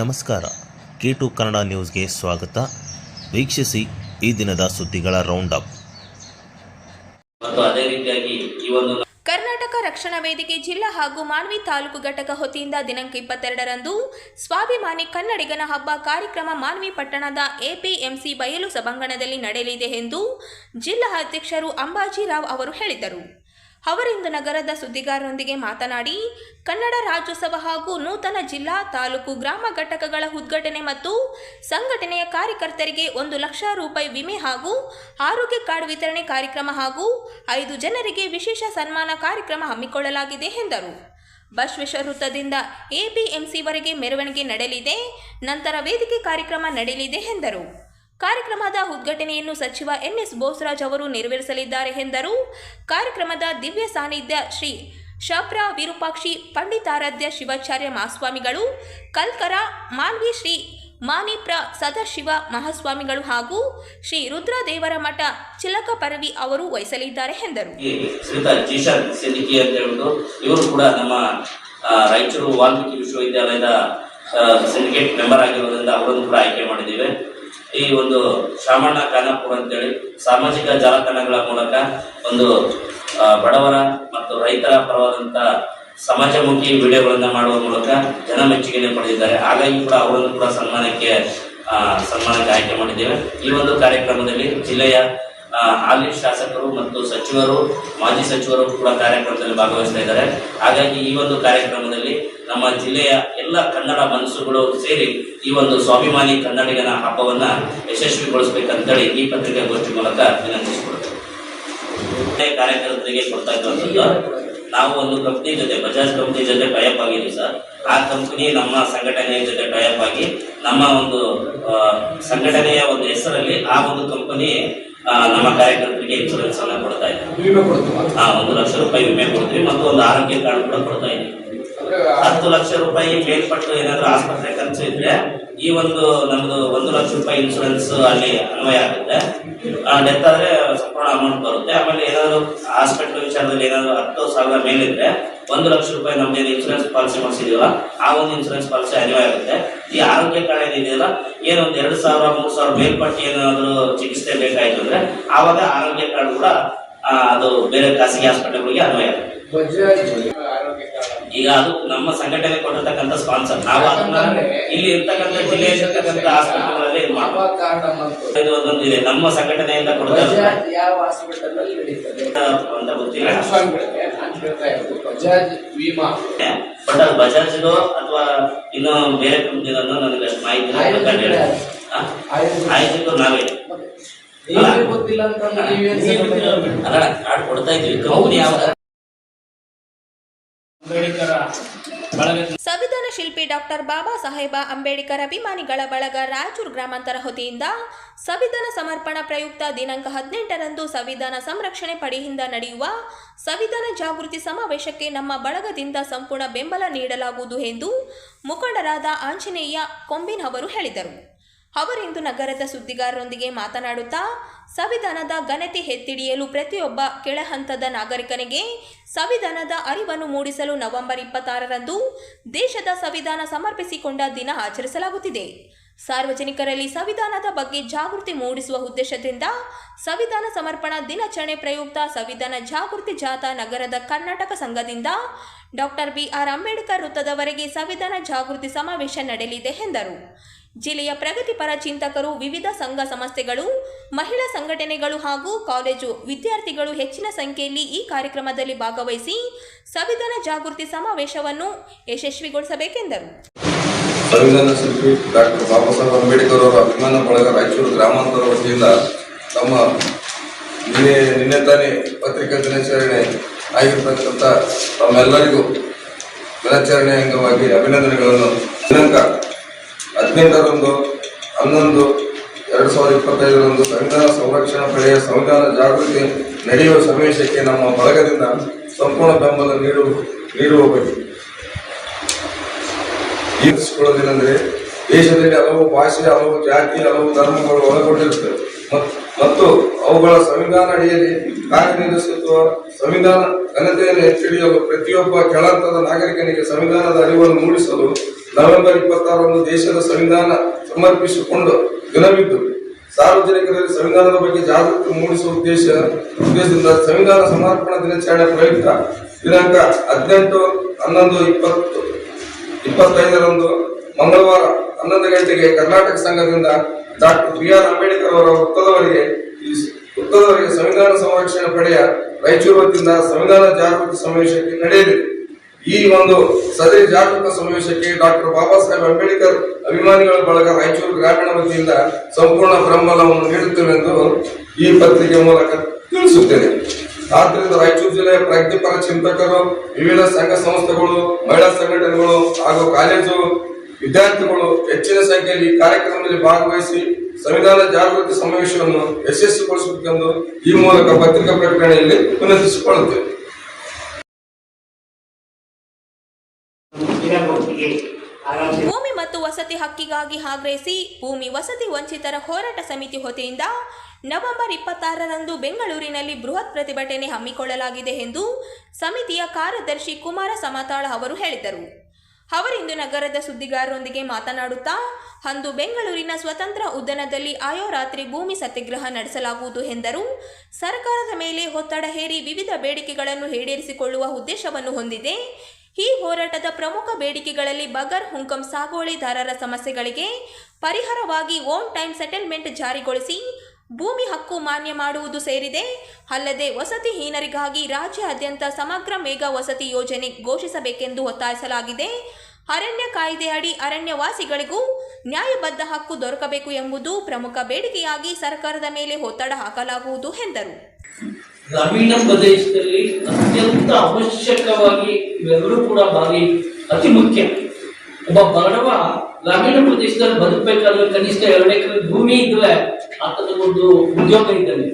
ನಮಸ್ಕಾರ. K to Kannada ನ್ಯೂಸ್ಗೆ ಸ್ವಾಗತ. ವೀಕ್ಷಿಸಿ ಈ ದಿನದ ಸುದ್ದಿಗಳ ರೌಂಡ್ ಅಪ್ ಕರ್ನಾಟಕ ರಕ್ಷಣಾ ವೇದಿಕೆ ಜಿಲ್ಲಾ ಹಾಗೂ ಮಾನ್ವಿ ತಾಲೂಕು ಘಟಕ ವತಿಯಿಂದ ದಿನಾಂಕ ಇಪ್ಪತ್ತೆರಡರಂದು ಸ್ವಾಭಿಮಾನಿ ಕನ್ನಡಿಗನ ಹಬ್ಬ ಕಾರ್ಯಕ್ರಮ ಮಾನ್ವಿ ಪಟ್ಟಣದ ಎಪಿಎಂಸಿ ಬಯಲು ಸಭಾಂಗಣದಲ್ಲಿ ನಡೆಯಲಿದೆ ಎಂದು ಜಿಲ್ಲಾ ಅಧ್ಯಕ್ಷರು ಅಂಬಾಜಿರಾವ್ ಅವರು ಹೇಳಿದರು. ಅವರಿಂದು ನಗರದ ಸುದ್ದಿಗಾರರೊಂದಿಗೆ ಮಾತನಾಡಿ, ಕನ್ನಡ ರಾಜ್ಯೋತ್ಸವ ಹಾಗೂ ನೂತನ ಜಿಲ್ಲಾ, ತಾಲೂಕು, ಗ್ರಾಮ ಘಟಕಗಳ ಉದ್ಘಾಟನೆ ಮತ್ತು ಸಂಘಟನೆಯ ಕಾರ್ಯಕರ್ತರಿಗೆ ಒಂದು ಲಕ್ಷ ರೂಪಾಯಿ ವಿಮೆ ಹಾಗೂ ಆರೋಗ್ಯ ಕಾರ್ಡ್ ವಿತರಣೆ ಕಾರ್ಯಕ್ರಮ ಹಾಗೂ ಐದು ಜನರಿಗೆ ವಿಶೇಷ ಸನ್ಮಾನ ಕಾರ್ಯಕ್ರಮ ಹಮ್ಮಿಕೊಳ್ಳಲಾಗಿದೆ ಎಂದರು. ಬಸವೇಶ್ವರ ವೃತ್ತದಿಂದ ಎಪಿಎಂಸಿವರೆಗೆ ಮೆರವಣಿಗೆ ನಡೆಯಲಿದೆ, ನಂತರ ವೇದಿಕೆ ಕಾರ್ಯಕ್ರಮ ನಡೆಯಲಿದೆ ಎಂದರು. ಕಾರ್ಯಕ್ರಮದ ಉದ್ಘಾಟನೆಯನ್ನು ಸಚಿವ ಎನ್ಎಸ್ ಬೋಸರಾಜ್ ಅವರು ನೆರವೇರಿಸಲಿದ್ದಾರೆ ಎಂದರು. ಕಾರ್ಯಕ್ರಮದ ದಿವ್ಯ ಸಾನ್ನಿಧ್ಯ ಶ್ರೀ ಶಾಪ್ರ ವಿರೂಪಾಕ್ಷಿ ಪಂಡಿತಾರಾಧ್ಯ ಶಿವಾಚಾರ್ಯ ಮಹಾಸ್ವಾಮಿಗಳು, ಕಲ್ಕರ ಮಾನ್ವಿ ಶ್ರೀ ಮಾನಿಪ್ರ ಸದಾಶಿವ ಮಹಾಸ್ವಾಮಿಗಳು ಹಾಗೂ ಶ್ರೀ ರುದ್ರದೇವರ ಮಠ ಚಿಲಕ ಪರವಿ ಅವರು ವಹಿಸಲಿದ್ದಾರೆ ಎಂದರು. ಇವರು ಕೂಡ ನಮ್ಮ ರಾಯಚೂರು ವಾಲ್ಮೀಕಿ ವಿಶ್ವವಿದ್ಯಾಲಯದ ಸಿಂಡಿಕೇಟ್ ಮೆಂಬರ್ ಆಗಿರೋದ್ರಿಂದ ಅವರನ್ನು ಕೂಡ ಆಯ್ಕೆ ಮಾಡಿದ್ದೇವೆ. ಈ ಒಂದು ಶಾಮಣ್ಣ ಖಾನಾಪುರ ಅಂತೇಳಿ ಸಾಮಾಜಿಕ ಜಾಲತಾಣಗಳ ಮೂಲಕ ಒಂದು ಬಡವರ ಮತ್ತು ರೈತರ ಪರವಾದಂತ ಸಮಾಜಮುಖಿ ವಿಡಿಯೋಗಳನ್ನ ಮಾಡುವ ಮೂಲಕ ಜನ ಮೆಚ್ಚುಗೆಯನ್ನು ಪಡೆದಿದ್ದಾರೆ. ಹಾಗಾಗಿ ಕೂಡ ಅವರನ್ನು ಕೂಡ ಸನ್ಮಾನಕ್ಕೆ ಸನ್ಮಾನಕ್ಕೆ ಆಯ್ಕೆ ಮಾಡಿದ್ದೇವೆ. ಈ ಒಂದು ಕಾರ್ಯಕ್ರಮದಲ್ಲಿ ಜಿಲ್ಲೆಯ ಹಾಲಿ ಶಾಸಕರು ಮತ್ತು ಸಚಿವರು, ಮಾಜಿ ಸಚಿವರು ಕೂಡ ಕಾರ್ಯಕ್ರಮದಲ್ಲಿ ಭಾಗವಹಿಸ್ತಾ ಇದ್ದಾರೆ. ಹಾಗಾಗಿ ಈ ಒಂದು ಕಾರ್ಯಕ್ರಮದಲ್ಲಿ ನಮ್ಮ ಜಿಲ್ಲೆಯ ಎಲ್ಲ ಕನ್ನಡ ಮನಸ್ಸುಗಳು ಸೇರಿ ಈ ಒಂದು ಸ್ವಾಭಿಮಾನಿ ಕನ್ನಡಿಗನ ಹಬ್ಬವನ್ನ ಯಶಸ್ವಿಗೊಳಿಸಬೇಕಂತೇಳಿ ಈ ಪತ್ರಿಕಾಗೋಷ್ಠಿ ಮೂಲಕ ವಿನಂತಿಸಿಕೊಳ್ತೇವೆ ಕಾರ್ಯಕರ್ತರಿಗೆ ಕೊಡ್ತಾ ಇರುವಂತದ್ದು ನಾವು ಒಂದು ಕಂಪ್ನಿ ಜೊತೆ ಬಜಾಜ್ ಕಂಪ್ನಿ ಜೊತೆ ಟೈಅಪ್ ಆಗಿದ್ವಿ ಸರ್. ಆ ಕಂಪನಿ ನಮ್ಮ ಸಂಘಟನೆಯ ಜೊತೆ ಟೈಅಪ್ ಆಗಿ ನಮ್ಮ ಒಂದು ಸಂಘಟನೆಯ ಒಂದು ಹೆಸರಲ್ಲಿ ಆ ಒಂದು ಕಂಪನಿ ನಮ್ಮ ಕಾರ್ಯಕರ್ತರಿಗೆ ಇನ್ಶೂರೆನ್ಸ್ ಅನ್ನ ಕೊಡ್ತಾ ಇದ್ದೀವಿ ಒಂದು ಲಕ್ಷ ರೂಪಾಯಿ ವಿಮೆ ಕೊಡ್ತೀವಿ ಮತ್ತು ಒಂದು ಆರೋಗ್ಯ ಕಾರ್ಡ್ ಕೂಡ ಕೊಡ್ತಾ ಇದ್ದೀವಿ ಹತ್ತು ಲಕ್ಷ ರೂಪಾಯಿ ಮೇಲ್ಪಟ್ಟು ಏನಾದ್ರು ಆಸ್ಪತ್ರೆ ಖರ್ಚು ಇದ್ರೆ ಈ ಒಂದು ನಮ್ದು ಒಂದು ಲಕ್ಷ ರೂಪಾಯಿ ಇನ್ಶೂರೆನ್ಸ್ ಅಲ್ಲಿ ಅನ್ವಯ ಆಗುತ್ತೆ. ಡೆತ್ ಆದ್ರೆ ಸಂಪೂರ್ಣ ಅಮೌಂಟ್ ಬರುತ್ತೆ. ಆಮೇಲೆ ಏನಾದ್ರು ಹಾಸ್ಪಿಟಲ್ ವಿಚಾರದಲ್ಲಿ ಏನಾದ್ರು ಹತ್ತು ಸಾವಿರ ಮೇಲಿದ್ರೆ ಒಂದು ಲಕ್ಷ ರೂಪಾಯಿ ನಮ್ದು ಇನ್ಶೂರೆನ್ಸ್ ಪಾಲಿಸಿ ಮಾಡಿಸಿದೀವಲ್ಲ, ಆ ಒಂದು ಇನ್ಶೂರೆನ್ಸ್ ಪಾಲಿಸಿ ಅನ್ವಯ ಆಗುತ್ತೆ. ಈ ಆರೋಗ್ಯ ಕಾರ್ಡ್ ಏನಿದೆಯಲ್ಲ ಏನೊಂದು ಎರಡು ಸಾವಿರ, ಮೂರು ಸಾವಿರ ಮೇಲ್ಪಟ್ಟು ಏನಾದ್ರು ಚಿಕಿತ್ಸೆ ಬೇಕಾಯ್ತು ಅಂದ್ರೆ ಆವಾಗ ಆರೋಗ್ಯ ಕಾರ್ಡ್ ಕೂಡ ಅದು ಬೇರೆ ಖಾಸಗಿ ಹಾಸ್ಪಿಟಲ್ಗಳಿಗೆ ಅನ್ವಯ ಆಗುತ್ತೆ. ಈಗ ಅದು ನಮ್ಮ ಸಂಘಟನೆ ಕೊಟ್ಟಿರ್ತಕ್ಕಂಥ ಸ್ಪಾನ್ಸರ್ ನಾವು ಅದನ್ನ ಇಲ್ಲಿ ಇರ್ತಕ್ಕಂಥ ಜಿಲ್ಲೆಯಲ್ಲಿ ಇರ್ತಕ್ಕಂಥ ಹಾಸ್ಪಿಟಲ್ಗಳಲ್ಲಿ ಇದು ಅವ ಮಾಡ್ಬೋದು ಇದು ಒಂದೊಂದು ಇದೆ. ನಮ್ಮ ಸಂಘಟನೆಯಿಂದ ಕೊಡ್ತಾ ಬಜಾಜ್ ಯಾವ ಹಾಸ್ಪಿಟಲ್ ಅಲ್ಲಿ ಅಂತ ಗೊತ್ತಿಲ್ಲ. ಬಜಾಜ್ ಬಟ್ ಅದು ಬಜಾಜ್ದು ಅಥವಾ ಇನ್ನೂ ಬೇರೆ ಕಂಪ್ನಿ ನನಗೆ ಅಷ್ಟು ಮಾಹಿತಿ ಆಯ್ತು ನಾವೇ? ಅಲ್ಲ. ಕಾರ್ಡ್ ಕೊಡ್ತಾ ಇದ್ವಿ. ಕಂಪ್ನಿ ಬಳಗ ಸಂವಿಧಾನ ಶಿಲ್ಪಿ ಡಾಕ್ಟರ್ ಬಾಬಾ ಸಾಹೇಬ ಅಂಬೇಡ್ಕರ್ ಅಭಿಮಾನಿಗಳ ಬಳಗ ರಾಯಚೂರು ಗ್ರಾಮಾಂತರ ಹೊತಿಯಿಂದ ಸಂವಿಧಾನ ಸಮರ್ಪಣಾ ಪ್ರಯುಕ್ತ ದಿನಾಂಕ ಹದಿನೆಂಟರಂದು ಸಂವಿಧಾನ ಸಂರಕ್ಷಣೆ ಪಡೆಯಿಂದ ನಡೆಯುವ ಸಂವಿಧಾನ ಜಾಗೃತಿ ಸಮಾವೇಶಕ್ಕೆ ನಮ್ಮ ಬಳಗದಿಂದ ಸಂಪೂರ್ಣ ಬೆಂಬಲ ನೀಡಲಾಗುವುದು ಎಂದು ಮುಖಂಡರಾದ ಆಂಜನೇಯ ಕೊಂಬಿನ್ ಅವರು ಹೇಳಿದರು. ಅವರಿಂದು ನಗರದ ಸುದ್ದಿಗಾರರೊಂದಿಗೆ ಮಾತನಾಡುತ್ತಾ, ಸಂವಿಧಾನದ ಘನತೆ ಎತ್ತಿಡಿಯಲು ಪ್ರತಿಯೊಬ್ಬ ಕೆಳಹಂತದ ನಾಗರಿಕನಿಗೆ ಸಂವಿಧಾನದ ಅರಿವನ್ನು ಮೂಡಿಸಲು ನವೆಂಬರ್ ಇಪ್ಪತ್ತಾರರಂದು ದೇಶದ ಸಂವಿಧಾನ ಸಮರ್ಪಿಸಿಕೊಂಡ ದಿನ ಆಚರಿಸಲಾಗುತ್ತಿದೆ. ಸಾರ್ವಜನಿಕರಲ್ಲಿ ಸಂವಿಧಾನದ ಬಗ್ಗೆ ಜಾಗೃತಿ ಮೂಡಿಸುವ ಉದ್ದೇಶದಿಂದ ಸಂವಿಧಾನ ಸಮರ್ಪಣಾ ದಿನಾಚರಣೆ ಪ್ರಯುಕ್ತ ಸಂವಿಧಾನ ಜಾಗೃತಿ ಜಾಥಾ ನಗರದ ಕರ್ನಾಟಕ ಸಂಘದಿಂದ ಡಾಕ್ಟರ್ ಬಿಆರ್ ಅಂಬೇಡ್ಕರ್ ವೃತ್ತದವರೆಗೆ ಸಂವಿಧಾನ ಜಾಗೃತಿ ಸಮಾವೇಶ ನಡೆಯಲಿದೆ ಎಂದರು. ಜಿಲ್ಲೆಯ ಪ್ರಗತಿಪರ ಚಿಂತಕರು ವಿವಿಧ ಸಂಘ ಸಂಸ್ಥೆಗಳು, ಮಹಿಳಾ ಸಂಘಟನೆಗಳು ಹಾಗೂ ಕಾಲೇಜು ವಿದ್ಯಾರ್ಥಿಗಳು ಹೆಚ್ಚಿನ ಸಂಖ್ಯೆಯಲ್ಲಿ ಈ ಕಾರ್ಯಕ್ರಮದಲ್ಲಿ ಭಾಗವಹಿಸಿ ಸಂವಿಧಾನ ಜಾಗೃತಿ ಸಮಾವೇಶವನ್ನು ಯಶಸ್ವಿಗೊಳಿಸಬೇಕೆಂದರು. ಸಂವಿಧಾನ ಶಿಲ್ಪಿ ಡಾಕ್ಟರ್ ಬಾಬಾ ಸಾಹೇಬ್ ಅಂಬೇಡ್ಕರ್ ಅವರ ಅಭಿಮಾನ ಬಳಗ ರಾಯಚೂರು ಗ್ರಾಮಾಂತರ ವತಿಯಿಂದ ತಮ್ಮ ನಿನ್ನೆ ನಿನ್ನೆ ತಾನೇ ಪತ್ರಿಕಾ ದಿನಾಚರಣೆ ಆಗಿರ್ತಕ್ಕಂಥ ತಮ್ಮೆಲ್ಲರಿಗೂ ದಿನಾಚರಣೆ ಅಂಗವಾಗಿ ಅಭಿನಂದನೆಗಳನ್ನು. ದಿನಾಂಕ ಹದಿನೆಂಟರಂದು, ಹನ್ನೊಂದು, ಎರಡು ಸಾವಿರದ ಇಪ್ಪತ್ತೈದರಂದು ಸಂವಿಧಾನ ಸಂರಕ್ಷಣಾ ಪಡೆಯ ಸಂವಿಧಾನ ಜಾಗೃತಿ ನಡೆಯುವ ಸಮಾವೇಶಕ್ಕೆ ನಮ್ಮ ಬಳಗದಿಂದ ಸಂಪೂರ್ಣ ಬೆಂಬಲ ನೀಡುವ ನೀಡುವ ಬಗ್ಗೆ. ಈರಿಸಿಕೊಳ್ಳೋದೇನೆಂದರೆ ದೇಶದಲ್ಲಿ ಹಲವು ಭಾಷೆ, ಹಲವು ಜಾತಿ, ಹಲವು ಧರ್ಮಗಳು ಒಳಗೊಂಡಿರುತ್ತವೆ. ಮತ್- ಮತ್ತು ಅವುಗಳ ಸಂವಿಧಾನ ಅಡಿಯಲ್ಲಿ ಕಾರ್ಯನಿರ್ವಹಿಸುತ್ತಿರುವ ಸಂವಿಧಾನ ಘನತೆಯನ್ನು ಎತ್ತಿಡಿಯಲು ಪ್ರತಿಯೊಬ್ಬ ಕೆಳಹಂತದ ನಾಗರಿಕನಿಗೆ ಸಂವಿಧಾನದ ಅರಿವನ್ನು ಮೂಡಿಸಲು ನವೆಂಬರ್ ಇಪ್ಪತ್ತಾರರಂದು ದೇಶದ ಸಂವಿಧಾನ ಸಮರ್ಪಿಸಿಕೊಂಡು ದಿನವಿದ್ದು, ಸಾರ್ವಜನಿಕರಲ್ಲಿ ಸಂವಿಧಾನದ ಬಗ್ಗೆ ಜಾಗೃತಿ ಮೂಡಿಸುವ ಉದ್ದೇಶ, ಉದ್ದೇಶದಿಂದ ಸಂವಿಧಾನ ಸಮರ್ಪಣಾ ದಿನಾಚರಣೆ ಪ್ರಯುಕ್ತ ದಿನಾಂಕ ಹದಿನೆಂಟು ಹನ್ನೊಂದು ಇಪ್ಪತ್ತು, ಇಪ್ಪತ್ತೈದರಂದು ಮಂಗಳವಾರ ಹನ್ನೊಂದು ಗಂಟೆಗೆ ಕರ್ನಾಟಕ ಸಂಘದಿಂದ ಡಾಕ್ಟರ್ ಬಿ ಆರ್ ಅಂಬೇಡ್ಕರ್ ಅವರ ವೃತ್ತದವರೆಗೆ ವೃತ್ತದವರೆಗೆ ಸಂವಿಧಾನ ಸಂರಕ್ಷಣೆ ಪಡೆಯ ರಾಯಚೂರು ವತಿಯಿಂದ ಸಂವಿಧಾನ ಜಾಗೃತಿ ಸಮಾವೇಶಕ್ಕೆ ನಡೆಯಲಿದೆ. ಈ ಒಂದು ಸದರಿ ಜಾಗೃತ ಸಮಾವೇಶಕ್ಕೆ ಡಾಕ್ಟರ್ ಬಾಬಾ ಸಾಹೇಬ್ ಅಂಬೇಡ್ಕರ್ ಅಭಿಮಾನಿಗಳ ಬಳಗ ರಾಯಚೂರು ಗ್ರಾಮೀಣ ವತಿಯಿಂದ ಸಂಪೂರ್ಣ ಬೆಂಬಲವನ್ನು ನೀಡುತ್ತೇವೆಂದು ಈ ಪತ್ರಿಕೆ ಮೂಲಕ ತಿಳಿಸುತ್ತೇನೆ. ಆದ್ದರಿಂದ ರಾಯಚೂರು ಜಿಲ್ಲೆಯ ಪ್ರಜ್ಞಾಪರ ಚಿಂತಕರು, ವಿವಿಧ ಸಂಘ ಸಂಸ್ಥೆಗಳು, ಮಹಿಳಾ ಸಂಘಟನೆಗಳು ಹಾಗೂ ಕಾಲೇಜು ವಿದ್ಯಾರ್ಥಿಗಳು ಹೆಚ್ಚಿನ ಸಂಖ್ಯೆಯಲ್ಲಿ ಈ ಕಾರ್ಯಕ್ರಮದಲ್ಲಿ ಭಾಗವಹಿಸಿ ಸಂವಿಧಾನ ಜಾಗೃತಿ ಸಮಾವೇಶವನ್ನು ಯಶಸ್ವಿಗೊಳಿಸಬೇಕೆಂದು ಈ ಮೂಲಕ ಪತ್ರಿಕಾ ಪ್ರಕಟಣೆಯಲ್ಲಿ ವಿನಂತಿಸಿಕೊಳ್ಳುತ್ತೇವೆ ಭೂಮಿ ಮತ್ತು ವಸತಿ ಹಕ್ಕಿಗಾಗಿ ಆಗ್ರಹಿಸಿ ಭೂಮಿ ವಸತಿ ವಂಚಿತರ ಹೋರಾಟ ಸಮಿತಿ ಹೊತೆಯಿಂದ ನವೆಂಬರ್ ಇಪ್ಪತ್ತಾರರಂದು ಬೆಂಗಳೂರಿನಲ್ಲಿ ಬೃಹತ್ ಪ್ರತಿಭಟನೆ ಹಮ್ಮಿಕೊಳ್ಳಲಾಗಿದೆ ಎಂದು ಸಮಿತಿಯ ಕಾರ್ಯದರ್ಶಿ ಕುಮಾರ ಸಮತಾಳ ಅವರು ಹೇಳಿದರು. ಅವರಿಂದು ನಗರದ ಸುದ್ದಿಗಾರರೊಂದಿಗೆ ಮಾತನಾಡುತ್ತಾ, ಅಂದು ಬೆಂಗಳೂರಿನ ಸ್ವತಂತ್ರ ಉದ್ದನದಲ್ಲಿ ಆಯೋರಾತ್ರಿ ಭೂಮಿ ಸತ್ಯಾಗ್ರಹ ನಡೆಸಲಾಗುವುದು ಎಂದರು. ಸರ್ಕಾರದ ಮೇಲೆ ಒತ್ತಡ ಹೇರಿ ವಿವಿಧ ಬೇಡಿಕೆಗಳನ್ನು ಈಡೇರಿಸಿಕೊಳ್ಳುವ ಉದ್ದೇಶವನ್ನು ಹೊಂದಿದೆ. ಈ ಹೋರಾಟದ ಪ್ರಮುಖ ಬೇಡಿಕೆಗಳಲ್ಲಿ ಬಗರ್ ಹುಂಕಂ ಸಾಗುವಳಿದಾರರ ಸಮಸ್ಯೆಗಳಿಗೆ ಪರಿಹಾರವಾಗಿ ಓನ್ ಟೈಮ್ ಸೆಟಲ್ಮೆಂಟ್ ಜಾರಿಗೊಳಿಸಿ ಭೂಮಿ ಹಕ್ಕು ಮಾನ್ಯ ಮಾಡುವುದು ಸೇರಿದೆ. ಅಲ್ಲದೆ ವಸತಿಹೀನರಿಗಾಗಿ ರಾಜ್ಯಾದ್ಯಂತ ಸಮಗ್ರ ಮೇಘ ವಸತಿ ಯೋಜನೆ ಘೋಷಿಸಬೇಕೆಂದು ಒತ್ತಾಯಿಸಲಾಗಿದೆ. ಅರಣ್ಯ ಕಾಯ್ದೆ ಅಡಿ ಅರಣ್ಯವಾಸಿಗಳಿಗೂ ನ್ಯಾಯಬದ್ಧ ಹಕ್ಕು ದೊರಕಬೇಕು ಎಂಬುದು ಪ್ರಮುಖ ಬೇಡಿಕೆಯಾಗಿ ಸರ್ಕಾರದ ಮೇಲೆ ಒತ್ತಡ ಹಾಕಲಾಗುವುದು ಎಂದರು. ಗ್ರಾಮೀಣ ಪ್ರದೇಶದಲ್ಲಿ ಅತ್ಯಂತ ಅವಶ್ಯಕವಾಗಿ ಇವೆಲ್ಲರೂ ಕೂಡ ಬಾರಿ ಅತಿ ಮುಖ್ಯ. ಒಬ್ಬ ಬಡವ ಗ್ರಾಮೀಣ ಪ್ರದೇಶದಲ್ಲಿ ಬದುಕಬೇಕಾದ್ರೆ ಕನಿಷ್ಠ ಎರಡು ಎಕರೆ ಭೂಮಿ ಇದ್ರೆ ಆತನ ಒಂದು ಉದ್ಯೋಗ ಇದ್ದಲ್ಲಿ.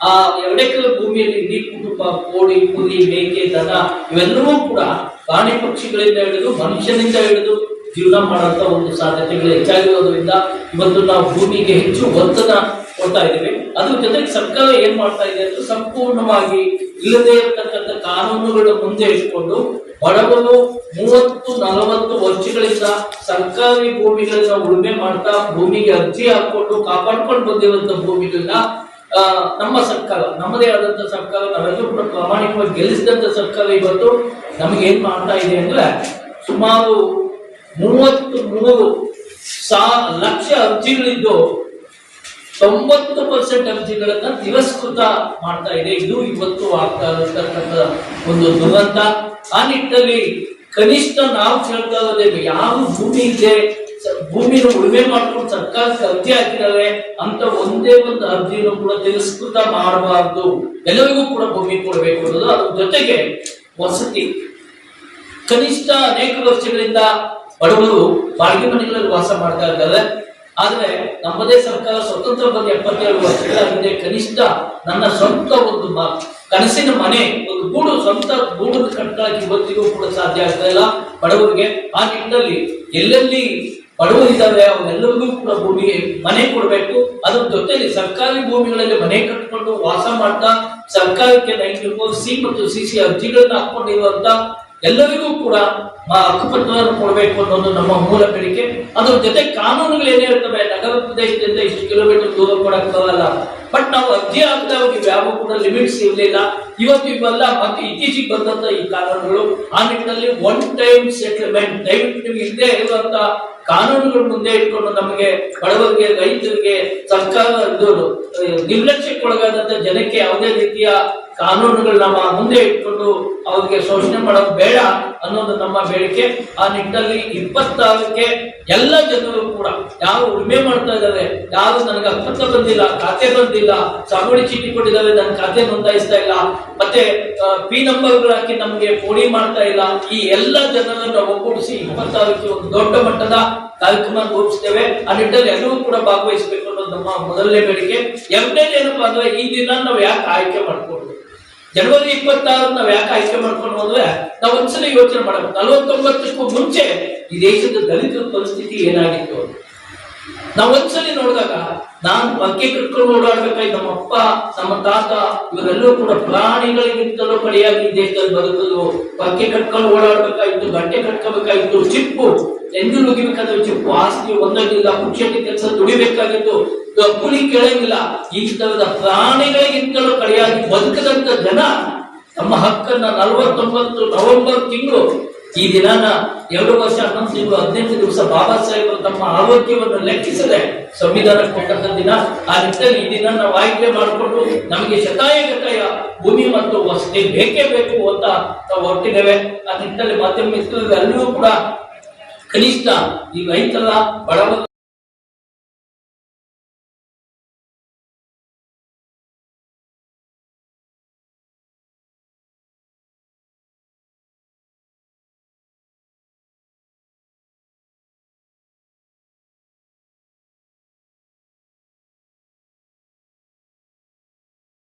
ಆ ಎರಡು ಎಕರೆ ಭೂಮಿಯಲ್ಲಿ ಇಡೀ ಕುಟುಂಬ, ಕೋಳಿ, ಕುರಿ, ಮೇಕೆ, ದನ ಇವೆಲ್ಲವೂ ಕೂಡ ಪ್ರಾಣಿ ಪಕ್ಷಿಗಳಿಂದ ಹಿಡಿದು ಮನುಷ್ಯನಿಂದ ಹಿಡಿದು ಜೀವನ ಮಾಡುವಂತ ಒಂದು ಸಾಧ್ಯತೆಗಳು ಹೆಚ್ಚಾಗಿರೋದ್ರಿಂದ ಇವತ್ತು ನಾವು ಭೂಮಿಗೆ ಹೆಚ್ಚು ಒತ್ತಡ ಕೊಡ್ತಾ ಇದ್ದೀವಿ. ಅದ್ರ ಜೊತೆಗೆ ಸರ್ಕಾರ ಏನ್ ಮಾಡ್ತಾ ಇದೆ ಅಂದ್ರೆ ಸಂಪೂರ್ಣವಾಗಿ ಇಲ್ಲದೆ ಇರತಕ್ಕಂಥ ಕಾನೂನುಗಳ ಮುಂದೆ ಇಟ್ಕೊಂಡು ಬಡವರು ಮೂವತ್ತು, ನಲವತ್ತು ವರ್ಷಗಳಿಂದ ಸರ್ಕಾರಿ ಭೂಮಿಗಳನ್ನ ಉಳುಮೆ ಮಾಡ್ತಾ ಭೂಮಿಗೆ ಅರ್ಜಿ ಹಾಕೊಂಡು ಕಾಪಾಡ್ಕೊಂಡು ಬಂದಿರುವಂತ ಭೂಮಿಗಳನ್ನ ನಮ್ಮ ಸರ್ಕಾರ, ನಮ್ಮದೇ ಆದಂತ ಸರ್ಕಾರ, ನಾವೆಲ್ಲರೂ ಕೂಡ ಪ್ರಾಮಾಣಿಕವಾಗಿ ಗೆಲ್ಲಿಸಿದಂತ ಸರ್ಕಾರ ಇವತ್ತು ನಮಗೆ ಏನ್ ಮಾಡ್ತಾ ಇದೆ ಅಂದ್ರೆ ಸುಮಾರು ಮೂವತ್ತು ಮೂರು ಸಾ, ಲಕ್ಷ ಅರ್ಜಿಗಳಿದ್ದು ತೊಂಬತ್ತು ಪರ್ಸೆಂಟ್ ಅರ್ಜಿಗಳನ್ನ ತಿರಸ್ಕೃತ ಮಾಡ್ತಾ ಇದೆ. ಇದು ಇವತ್ತು ಆಗ್ತಾ ಇರತಕ್ಕಂಥ ಒಂದು ದುರಂತ. ಆ ನಿಟ್ಟಿನಲ್ಲಿ ಕನಿಷ್ಠ ನಾವು ಕೇಳ್ತಾ ಇರೋದೇ ಯಾವ ಭೂಮಿ ಇದೆ ಭೂಮಿನ ಉಳುಮೆ ಮಾಡ್ಕೊಂಡು ಸರ್ಕಾರಕ್ಕೆ ಅರ್ಜಿ ಹಾಕಿದ್ದಾರೆ ಅಂತ ಒಂದೇ ಒಂದು ಅರ್ಜಿಯನ್ನು ಕೂಡ ತಿರಸ್ಕೃತ ಮಾಡಬಾರ್ದು. ಎಲ್ಲರಿಗೂ ಕೂಡ ಭೂಮಿ ಕೊಡಬೇಕು ಅನ್ನೋದು. ಅದ್ರ ಜೊತೆಗೆ ವಸತಿ. ಕನಿಷ್ಠ ಅನೇಕ ವರ್ಷಗಳಿಂದ ಬಡವರು ಬಾಡಿಗೆ ಮನೆಗಳಲ್ಲಿ ವಾಸ ಮಾಡ್ತಾ ಇದ್ದಾರೆ. ಆದ್ರೆ ನಮ್ಮದೇ ಸರ್ಕಾರ ಸ್ವತಂತ್ರ ಬಂದ ಎಪ್ಪತ್ತೇಳು ವರ್ಷಗಳ ಹಿಂದೆ ಕನಿಷ್ಠ ನನ್ನ ಸ್ವಂತ ಒಂದು ಕನಸಿನ ಮನೆ, ಒಂದು ಗೂಡು ಸ್ವಂತ ಗೂಡು ಕಟ್ಟಕ್ಕೆ ಇವತ್ತಿಗೂ ಕೂಡ ಸಾಧ್ಯ ಆಗ್ತಾ ಇಲ್ಲ. ಬಡವರಿಗೆ ಆ ನಿಟ್ಟಿನಲ್ಲಿ ಎಲ್ಲೆಲ್ಲಿ ಬಡವರು ಇದ್ದಾರೆ ಅವರೆಲ್ಲರಿಗೂ ಕೂಡ ಭೂಮಿಗೆ ಮನೆ ಕೊಡಬೇಕು. ಅದ್ರ ಜೊತೆಲಿ ಸರ್ಕಾರಿ ಭೂಮಿಗಳಲ್ಲಿ ಮನೆ ಕಟ್ಟಿಕೊಂಡು ವಾಸ ಮಾಡ್ತಾ ಸರ್ಕಾರಕ್ಕೆ ನೈಂಟಿ ಸಿ ಮತ್ತು ಸಿ ಸಿ ಅರ್ಜಿಗಳನ್ನ ಹಾಕೊಂಡಿರುವಂತ ಎಲ್ಲರಿಗೂ ಕೂಡ ಹಕ್ಕುಪತ್ರವನ್ನು ಕೊಡಬೇಕು ಅನ್ನೋದು ನಮ್ಮ ಮೂಲ ಬೇಡಿಕೆ. ಅದ್ರ ಜೊತೆ ಕಾನೂನುಗಳು ಏನೇ ಇರ್ತವೆ, ನಗರ ಪ್ರದೇಶದಿಂದ ಇಷ್ಟು ಕಿಲೋಮೀಟರ್ ದೂರ ಕೊಡಕ್ಕಾಗಲ್ಲ ಬಟ್ ನಾವು ಅರ್ಜಿ ಹಾಕಿದವಾಗ ಯಾವ ಕೂಡ ಲಿಮಿಟ್ಸ್ ಇರಲಿಲ್ಲ. ಇವತ್ತು ಇವೆಲ್ಲ ಮತ್ತೆ ಇತ್ತೀಚೆಗೆ ಬಂದಂತ ಈ ಕಾನೂನುಗಳು, ಆ ನಿಟ್ಟಿನಲ್ಲಿ ಒನ್ ಟೈಮ್ ಸೆಟಲ್ಮೆಂಟ್ ದಯವಿಟ್ಟು ನಿಮ್ಗೆ ಇಲ್ಲದೆ ಇರುವಂತ ಕಾನೂನುಗಳ ಮುಂದೆ ಇಟ್ಕೊಂಡು ನಮಗೆ ಬಡವರಿಗೆ, ರೈತರಿಗೆ ಸರ್ಕಾರ ನಿರ್ಲಕ್ಷ್ಯಕ್ಕೊಳಗಾದಂತ ಜನಕ್ಕೆ ಯಾವುದೇ ರೀತಿಯ ಕಾನೂನುಗಳು ನಮ್ಮ ಮುಂದೆ ಇಟ್ಕೊಂಡು ಅವ್ರಿಗೆ ಶೋಷಣೆ ಮಾಡೋದು ಬೇಡ ಅನ್ನೋದು ನಮ್ಮ ಬೇಡಿಕೆ. ಆ ನಿಟ್ಟಿನಲ್ಲಿ ಇಪ್ಪತ್ತಾರಕ್ಕೆ ಎಲ್ಲ ಜನರು ಕೂಡ ಯಾರು ಉಳುಮೆ ಮಾಡ್ತಾ ಇದ್ದಾರೆ, ಯಾರು ನನಗೆ ಪತ್ರ ಬಂದಿಲ್ಲ ಖಾತೆ ಬಂದಿಲ್ಲ ಸಾಗುವಳಿ ಚೀಟಿ ಕೊಟ್ಟಿದ್ದಾರೆ, ನನ್ನ ಖಾತೆ ನೋಂದಾಯಿಸ್ತಾ ಇಲ್ಲ, ಮತ್ತೆ ಪಿ ನಂಬರ್ ಹಾಕಿ ನಮಗೆ ಫೋನಿ ಮಾಡ್ತಾ ಇಲ್ಲ. ಈ ಎಲ್ಲ ಜನರನ್ನು ಒಗ್ಗೂಡಿಸಿ ಇಪ್ಪತ್ತಾರಕ್ಕೆ ಒಂದು ದೊಡ್ಡ ಮಟ್ಟದ ಕಾರ್ಯಕ್ರಮ ರೂಪಿಸ್ತೇವೆ. ಆ ನಿಟ್ಟಿನಲ್ಲಿ ಎಲ್ಲರೂ ಕೂಡ ಭಾಗವಹಿಸಬೇಕು ಅನ್ನೋದು ನಮ್ಮ ಮೊದಲನೇ ಬೇಡಿಕೆ. ಎರಡನೇದು ಏನಪ್ಪಾ ಅಂದ್ರೆ ಈ ದಿನ ನಾವು ಯಾಕೆ ಆಯ್ಕೆ ಮಾಡ್ಕೊಂಡು ಜನವರಿ ಇಪ್ಪತ್ತಾರು ನಾವು ಯಾಕೆ ಆಯ್ಕೆ ಮಾಡ್ಕೊಂಡು ಅಂದ್ರೆ ನಾವು ಒಂದ್ಸಲ ಯೋಚನೆ ಮಾಡಬೇಕು. ನಲವತ್ತೊಂಬತ್ತಕ್ಕೂ ಮುಂಚೆ ಈ ದೇಶದ ದಲಿತರ ಪರಿಸ್ಥಿತಿ ಏನಾಗಿತ್ತು ನಾವು ಒಂದ್ಸಲಿ ನೋಡಿದಾಗ ನಾನು ಬಗ್ಗೆ ಕಟ್ಕೊಂಡು ಓಡಾಡ್ಬೇಕಾಯ್ತು ನಮ್ಮ ಅಪ್ಪ ನಮ್ಮ ತಾತ, ಇವರೆಲ್ಲರೂ ಕೂಡ ಪ್ರಾಣಿಗಳಿಗಿಂತಲೂ ಕಡೆಯಾಗಿ ದೇಶದಲ್ಲಿ ಬದುಕಲು ಬಗ್ಗೆ ಕಟ್ಕೊಂಡು ಓಡಾಡ್ಬೇಕಾಯ್ತು, ಗಂಟೆ ಕಟ್ಕೋಬೇಕಾಗಿತ್ತು ಚಿಪ್ಪು ಎಂದು ನುಗ್ಗಿಬೇಕಾದ್ರೆ ಚಿಪ್ಪು, ಆಸ್ತಿ ಒಂದಾಗಿಲ್ಲ ಪುಕ್ಷಕ್ಕೆ ಕೆಲಸ ದುಡಿಬೇಕಾಗಿತ್ತು ಕೂಲಿ ಕೇಳಂಗಿಲ್ಲ. ಈ ತರದ ಪ್ರಾಣಿಗಳಿಗಿಂತಲೂ ಕಡೆಯಾಗಿ ಬದುಕದಂತ ಜನ ನಮ್ಮ ಹಕ್ಕನ್ನ ನಲವತ್ತೊಂಬತ್ತು ನವೆಂಬರ್ ತಿಂಗಳು ಈ ದಿನಾನ ಎರಡು ವರ್ಷ ಹನ್ನೊಂದು ತಿಂಗಳು ಹದಿನೆಂಟು ದಿವಸ ಬಾಬಾ ಸಾಹೇಬರು ತಮ್ಮ ಆರೋಗ್ಯವನ್ನು ಲೆಕ್ಕಿಸದೆ ಸಂವಿಧಾನ ಕೊಟ್ಟಂತ ದಿನ, ಆ ನಿಟ್ಟಿನಲ್ಲಿ ಈ ದಿನ ನಾವು ಆಯ್ಕೆ ಮಾಡಿಕೊಂಡು ನಮಗೆ ಶತಾಯಗತಾಯ ಭೂಮಿ ಮತ್ತು ವಸತಿ ಬೇಕೇ ಬೇಕು ಅಂತ ನಾವು ಹೊರಟಿದ್ದೇವೆ. ಆ ನಿಟ್ಟಿನಲ್ಲಿ ಮಾಧ್ಯಮ ಅಲ್ಲಿಯೂ ಕೂಡ ಕನಿಷ್ಠ ಈ ರೈತರ ಬಡವ